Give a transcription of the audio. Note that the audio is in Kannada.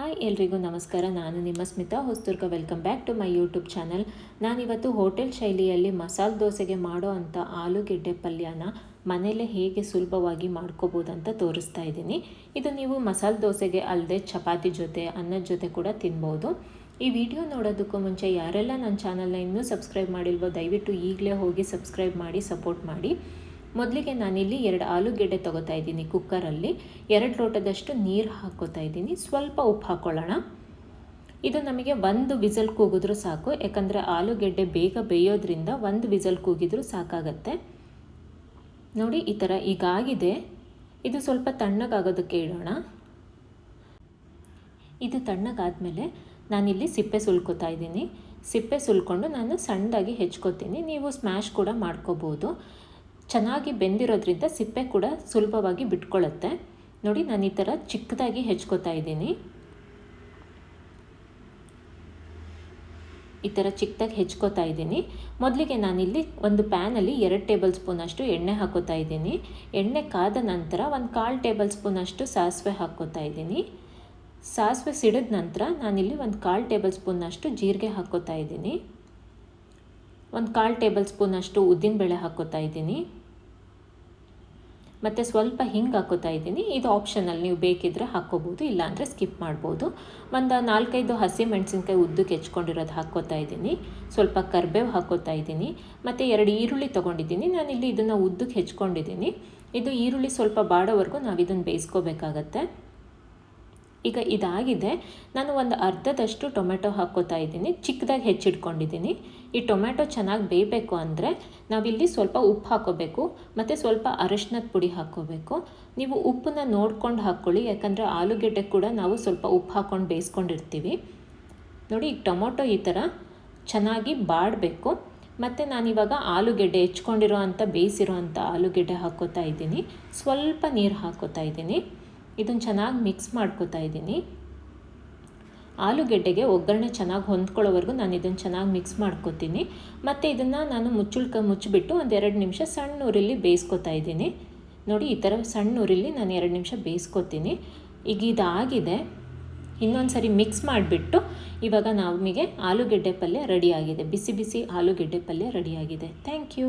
ಹಾಯ್ ಎಲ್ರಿಗೂ ನಮಸ್ಕಾರ. ನಾನು ನಿಮ್ಮ Smitha Hosturga. Welcome back to my YouTube channel. ನಾನಿವತ್ತು ಹೋಟೆಲ್ ಶೈಲಿಯಲ್ಲಿ ಮಸಾಲೆ ದೋಸೆಗೆ ಮಾಡೋ ಅಂಥ ಆಲೂಗೆಡ್ಡೆ ಪಲ್ಯನ ಮನೆಯಲ್ಲೇ ಹೇಗೆ ಸುಲಭವಾಗಿ ಮಾಡ್ಕೋಬೋದು ಅಂತ ತೋರಿಸ್ತಾ ಇದ್ದೀನಿ. ಇದು ನೀವು ಮಸಾಲೆ ದೋಸೆಗೆ ಅಲ್ಲದೆ ಚಪಾತಿ ಜೊತೆ ಅನ್ನದ ಜೊತೆ ಕೂಡ ತಿನ್ಬೋದು. ಈ ವಿಡಿಯೋ ನೋಡೋದಕ್ಕೂ ಮುಂಚೆ ಯಾರೆಲ್ಲ ನನ್ನ ಚಾನಲ್ನ ಇನ್ನೂ ಸಬ್ಸ್ಕ್ರೈಬ್ ಮಾಡಿಲ್ವೋ ದಯವಿಟ್ಟು ಈಗಲೇ ಹೋಗಿ ಸಬ್ಸ್ಕ್ರೈಬ್ ಮಾಡಿ, ಸಪೋರ್ಟ್ ಮಾಡಿ. ಮೊದಲಿಗೆ ನಾನಿಲ್ಲಿ ಎರಡು ಆಲೂಗೆಡ್ಡೆ ತಗೋತಾ ಇದ್ದೀನಿ ಕುಕ್ಕರಲ್ಲಿ. ಎರಡು ಲೋಟದಷ್ಟು ನೀರು ಹಾಕ್ಕೋತಾ ಇದ್ದೀನಿ. ಸ್ವಲ್ಪ ಉಪ್ಪು ಹಾಕ್ಕೊಳ್ಳೋಣ. ಇದು ನಮಗೆ ಒಂದು ವಿಸಲ್ ಕೂಗಿದ್ರೂ ಸಾಕು. ಯಾಕಂದರೆ ಆಲೂಗೆಡ್ಡೆ ಬೇಗ ಬೇಯೋದ್ರಿಂದ ಒಂದು ವಿಸಲ್ ಕೂಗಿದ್ರೂ ಸಾಕಾಗತ್ತೆ. ನೋಡಿ, ಈ ಥರ ಈಗಾಗಿದೆ. ಇದು ಸ್ವಲ್ಪ ತಣ್ಣಗಾಗೋದಕ್ಕೆ ಇಡೋಣ ಇದು ತಣ್ಣಗಾದಮೇಲೆ ನಾನಿಲ್ಲಿ ಸಿಪ್ಪೆ ಸುಲ್ಕೋತಾ ಇದ್ದೀನಿ. ಸಿಪ್ಪೆ ಸುಲ್ಕೊಂಡು ನಾನು ಸಣ್ಣದಾಗಿ ಹೆಚ್ಕೋತೀನಿ. ನೀವು ಸ್ಮ್ಯಾಶ್ ಕೂಡ ಮಾಡ್ಕೋಬೋದು. ಚೆನ್ನಾಗಿ ಬೆಂದಿರೋದ್ರಿಂದ ಸಿಪ್ಪೆ ಕೂಡ ಸುಲಭವಾಗಿ ಬಿಟ್ಕೊಳ್ಳುತ್ತೆ ನೋಡಿ, ನಾನು ಈ ಥರ ಚಿಕ್ಕದಾಗಿ ಹೆಚ್ಕೋತಾ ಇದ್ದೀನಿ. ಈ ಥರ ಚಿಕ್ಕದಾಗಿ ಹೆಚ್ಕೋತಾ ಇದ್ದೀನಿ. ಮೊದಲಿಗೆ ನಾನಿಲ್ಲಿ ಒಂದು ಪ್ಯಾನಲ್ಲಿ ಎರಡು ಟೇಬಲ್ ಸ್ಪೂನಷ್ಟು ಎಣ್ಣೆ ಹಾಕೋತಾ ಇದ್ದೀನಿ. ಎಣ್ಣೆ ಕಾದ ನಂತರ ಒಂದು ಕಾಲು ಟೇಬಲ್ ಸ್ಪೂನಷ್ಟು ಸಾಸಿವೆ ಹಾಕ್ಕೋತಾ ಇದ್ದೀನಿ. ಸಾಸಿವೆ ಸಿಡಿದ ನಂತರ ನಾನಿಲ್ಲಿ ಒಂದು ಕಾಲು ಟೇಬಲ್ ಸ್ಪೂನಷ್ಟು ಜೀರಿಗೆ ಹಾಕ್ಕೋತಾ ಇದ್ದೀನಿ. ಒಂದು ಕಾಲು ಟೇಬಲ್ ಸ್ಪೂನಷ್ಟು ಉದ್ದಿನಬೇಳೆ ಹಾಕ್ಕೋತಾ ಇದ್ದೀನಿ. ಮತ್ತು ಸ್ವಲ್ಪ ಹಿಂಗೆ ಹಾಕೋತಾ ಇದ್ದೀನಿ. ಇದು ಆಪ್ಷನಲ್ ನೀವು ಬೇಕಿದ್ದರೆ ಹಾಕ್ಕೋಬೋದು ಇಲ್ಲಾಂದರೆ ಸ್ಕಿಪ್ ಮಾಡ್ಬೋದು. ಒಂದು ನಾಲ್ಕೈದು ಹಸಿ ಮೆಣಸಿನ್ಕಾಯಿ ಉದ್ದಕ್ಕೆ ಹೆಚ್ಕೊಂಡಿರೋದು ಹಾಕ್ಕೋತಾ ಇದ್ದೀನಿ. ಸ್ವಲ್ಪ ಕರ್ಬೇವು ಹಾಕ್ಕೋತಾ ಇದ್ದೀನಿ. ಮತ್ತು ಎರಡು ಈರುಳ್ಳಿ ತೊಗೊಂಡಿದ್ದೀನಿ. ನಾನಿಲ್ಲಿ ಇದನ್ನು ಉದ್ದಕ್ಕೆ ಹೆಚ್ಕೊಂಡಿದ್ದೀನಿ ಇದು ಈರುಳ್ಳಿ ಸ್ವಲ್ಪ ಬಾಡೋವರೆಗೂ ನಾವು ಇದನ್ನು ಬೇಯಿಸ್ಕೋಬೇಕಾಗತ್ತೆ. ಈಗ ಇದಾಗಿದೆ. ನಾನು ಒಂದು ಅರ್ಧದಷ್ಟು ಟೊಮೆಟೊ ಹಾಕ್ಕೋತಾ ಇದ್ದೀನಿ. ಚಿಕ್ಕದಾಗಿ ಹೆಚ್ಚಿಟ್ಕೊಂಡಿದ್ದೀನಿ. ಈ ಟೊಮೆಟೊ ಚೆನ್ನಾಗಿ ಬೇಯಬೇಕು ಅಂದರೆ ನಾವಿಲ್ಲಿ ಸ್ವಲ್ಪ ಉಪ್ಪು ಹಾಕೋಬೇಕು ಮತ್ತು ಸ್ವಲ್ಪ ಅರಶಿನದ ಪುಡಿ ಹಾಕ್ಕೋಬೇಕು. ನೀವು ಉಪ್ಪನ್ನ ನೋಡ್ಕೊಂಡು ಹಾಕ್ಕೊಳ್ಳಿ, ಯಾಕಂದರೆ ಆಲೂಗೆಡ್ಡೆ ಕೂಡ ನಾವು ಸ್ವಲ್ಪ ಉಪ್ಪು ಹಾಕ್ಕೊಂಡು ಬೇಯಿಸ್ಕೊಂಡಿರ್ತೀವಿ. ನೋಡಿ ಈಗ ಟೊಮೊಟೊ ಈ ಥರ ಚೆನ್ನಾಗಿ ಬಾಡಬೇಕು. ಮತ್ತು ನಾನಿವಾಗ ಆಲೂಗೆಡ್ಡೆ ಹೆಚ್ಕೊಂಡಿರೋ ಅಂಥ ಬೇಯಿಸಿರೋ ಅಂಥ ಆಲೂಗೆಡ್ಡೆ ಹಾಕ್ಕೋತಾ ಇದ್ದೀನಿ. ಸ್ವಲ್ಪ ನೀರು ಹಾಕೋತಾ ಇದ್ದೀನಿ. ಇದನ್ನು ಚೆನ್ನಾಗಿ ಮಿಕ್ಸ್ ಮಾಡ್ಕೋತಾ ಇದ್ದೀನಿ. ಆಲೂಗೆಡ್ಡೆಗೆ ಒಗ್ಗರಣೆ ಚೆನ್ನಾಗಿ ಹೊಂದ್ಕೊಳ್ಳೋವರೆಗೂ ನಾನು ಇದನ್ನು ಚೆನ್ನಾಗಿ ಮಿಕ್ಸ್ ಮಾಡ್ಕೋತೀನಿ. ಮತ್ತು ಇದನ್ನು ನಾನು ಮುಚ್ಚುಳ್ಕ ಮುಚ್ಚಿಬಿಟ್ಟು ಒಂದು ಎರಡು ನಿಮಿಷ ಸಣ್ಣ ಊರಲ್ಲಿ ಬೇಯಿಸ್ಕೊತಾ ಇದ್ದೀನಿ. ನೋಡಿ, ಈ ಥರ ಸಣ್ಣ ಊರಲ್ಲಿ ನಾನು ಎರಡು ನಿಮಿಷ ಬೇಯಿಸ್ಕೊತೀನಿ. ಈಗ ಇದಾಗಿದೆ. ಇನ್ನೊಂದು ಸರಿ ಮಿಕ್ಸ್ ಮಾಡಿಬಿಟ್ಟು ಇವಾಗ ನಮಗೆ ಆಲೂಗೆಡ್ಡೆ ಪಲ್ಯ ರೆಡಿಯಾಗಿದೆ ಬಿಸಿ ಬಿಸಿ ಆಲೂಗೆಡ್ಡೆ ಪಲ್ಯ ರೆಡಿಯಾಗಿದೆ ಥ್ಯಾಂಕ್ ಯು